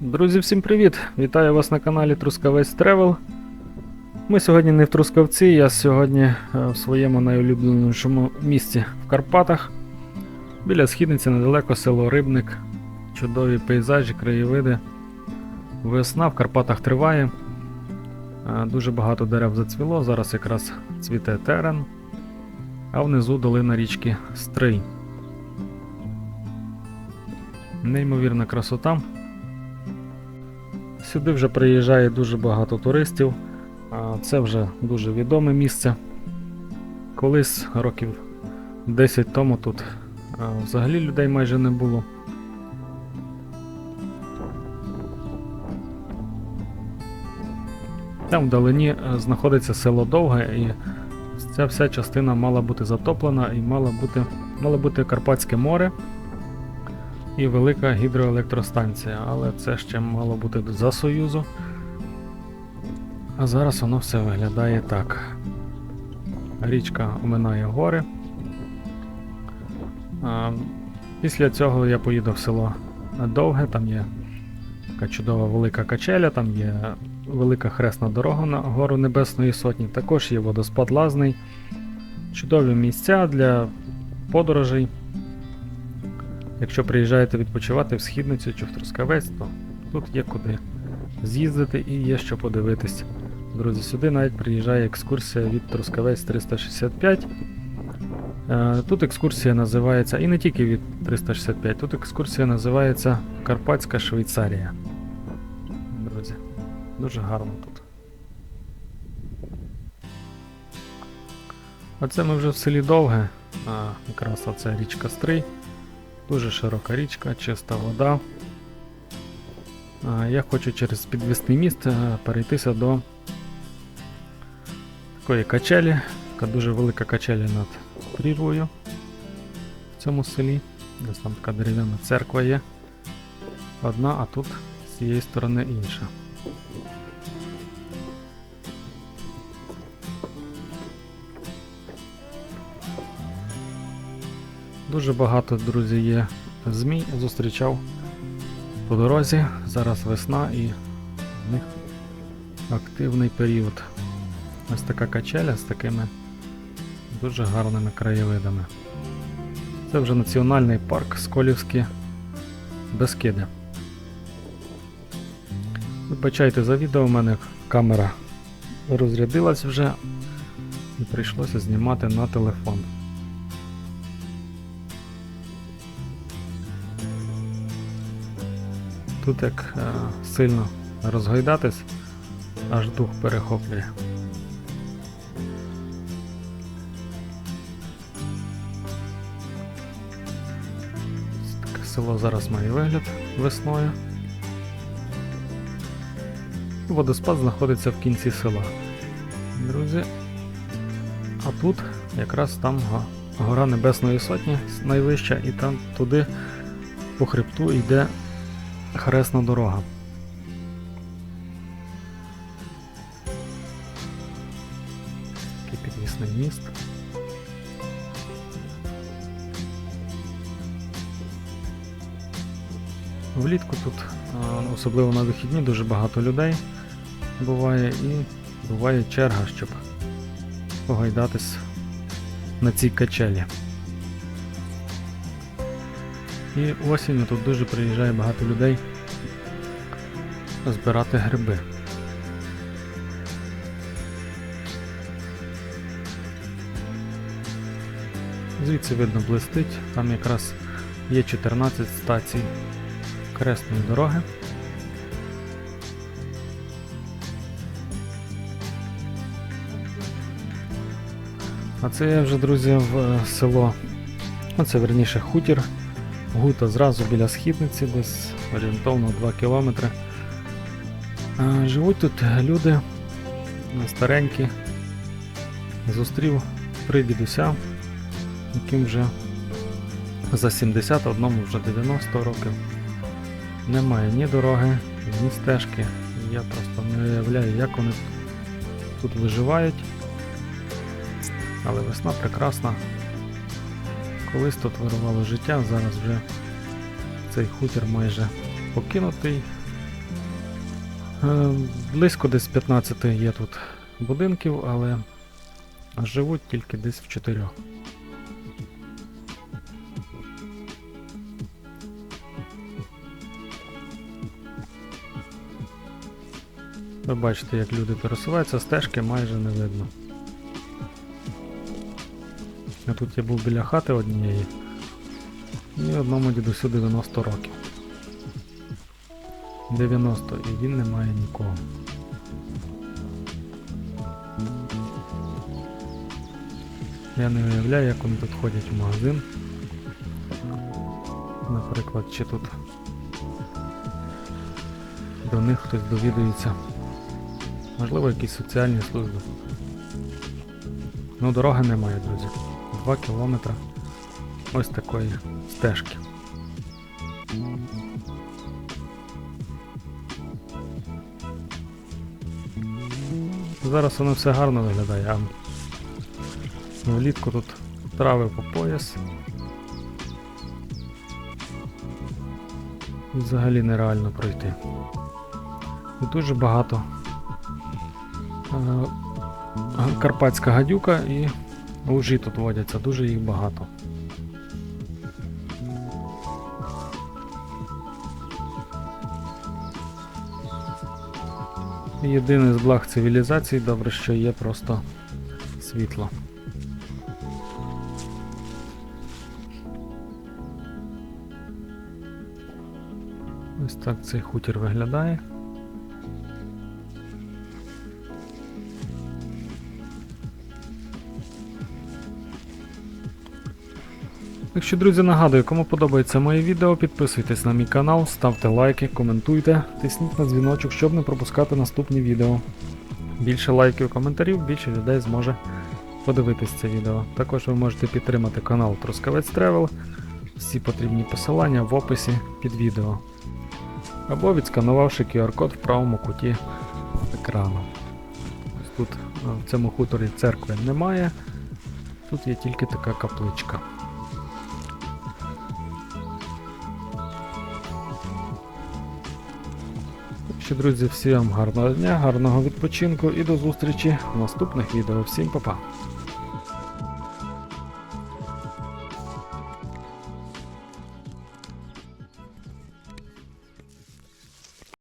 Друзі, всім привіт! Вітаю вас на каналі Трускавець Тревел. Ми сьогодні не в Трускавці, я сьогодні е, в своєму найулюбленішому місці в Карпатах. Біля східниці недалеко село Рибник. Чудові пейзажі, краєвиди. Весна в Карпатах триває. Е, Дуже багато дерев зацвіло, зараз якраз цвіте терен, а внизу долина річки Стрий. Неймовірна красота. Сюди вже приїжджає дуже багато туристів. Це вже дуже відоме місце. Колись років 10 тому тут взагалі людей майже не було. Там вдалині е, знаходиться село Довге, і ця вся частина мала бути затоплена і мала бути, мало бути Карпатське море і велика гідроелектростанція, але це ще мало бути за Союзу. А зараз воно все виглядає так. Річка оминає гори. А, після цього я поїду в село Довге, там є така чудова велика качеля, там є велика хресна дорога на гору Небесної Сотні, також є водоспад Лазний. Чудові місця для подорожей. Якщо приїжджаєте відпочивати в східницю чи в Трускавець, то тут є куди з'їздити і є що подивитись. Друзі, сюди навіть приїжджає екскурсія від Трускавець 365. Е, Тут екскурсія називається, і не тільки від 365, тут екскурсія називається Карпатська Швейцарія. Друзі, дуже гарно тут. Оце ми вже в селі Довге, якраз оце річка Стрий. Дуже широка річка, чиста вода. Я хочу через підвісний міст е, перейтися до такої качелі. Така дуже велика качеля над прірвою в цьому селі. Десь там така дерев'яна церква є. Одна, а тут з цієї сторони інша. Дуже багато, друзі, є змій. Зустрічав по дорозі. Зараз весна і в них активний період. Ось така качеля з такими дуже гарними краєвидами. Це вже національний парк Сколівські Бескиди. Вибачайте за відео, у мене камера розрядилась вже і прийшлося знімати на телефон. Тут як е, сильно розгойдатись, аж дух перехоплює. Таке село зараз має вигляд весною. Водоспад знаходиться в кінці села. Друзі. А тут якраз там гора Небесної Сотні найвища, і там туди по хребту йде хресна дорога. Такий підвісний міст. Влітку тут, особливо на вихідні, дуже багато людей буває і буває черга, щоб погайдатись на цій качелі. І осінню тут дуже приїжджає багато людей збирати гриби. Звідси видно блистить, там якраз є 14 стацій кресної дороги. А це я вже, друзі, в е, село. Оце верніше хутір. Гута зразу біля східниці, десь орієнтовно 2 кілометри. Живуть тут люди старенькі. Зустрів три дідуся, яким вже за 70, одному вже 90 років. Немає ні дороги, ні стежки. Я просто не уявляю, як вони тут виживають. Але весна прекрасна. Колись тут вирувало життя, зараз вже цей хутір майже покинутий. Е, Близько десь 15 є тут будинків, але живуть тільки десь в 4. Ви бачите, як люди пересуваються, стежки майже не видно. Я тут я був біля хати однієї. І одному дідусю 90 років. 90, і він не має нікого. Я не уявляю, як вони тут ходять в магазин. Наприклад, чи тут до них хтось довідується. Можливо, якісь соціальні служби. Ну, дороги немає, друзі. Два кілометри ось такої стежки. Зараз воно все гарно виглядає, а влітку тут трави по пояс. Взагалі нереально пройти. І дуже багато е, карпатська гадюка і ужі тут водяться, дуже їх багато. Єдине з благ цивілізації, добре, що є просто світло. Ось так цей хутір виглядає. Так що, друзі, нагадую, кому подобається моє відео, підписуйтесь на мій канал, ставте лайки, коментуйте, тисніть на дзвіночок, щоб не пропускати наступні відео. Більше лайків і коментарів, більше людей зможе подивитись це відео. Також ви можете підтримати канал Трускавець Тревел. Всі потрібні посилання в описі під відео. Або відсканувавши QR-код в правому куті екрану. Тут в цьому хуторі церкви немає. Тут є тільки така капличка. Що, друзі, всім гарного дня, гарного відпочинку і до зустрічі в наступних відео. Всім па-па!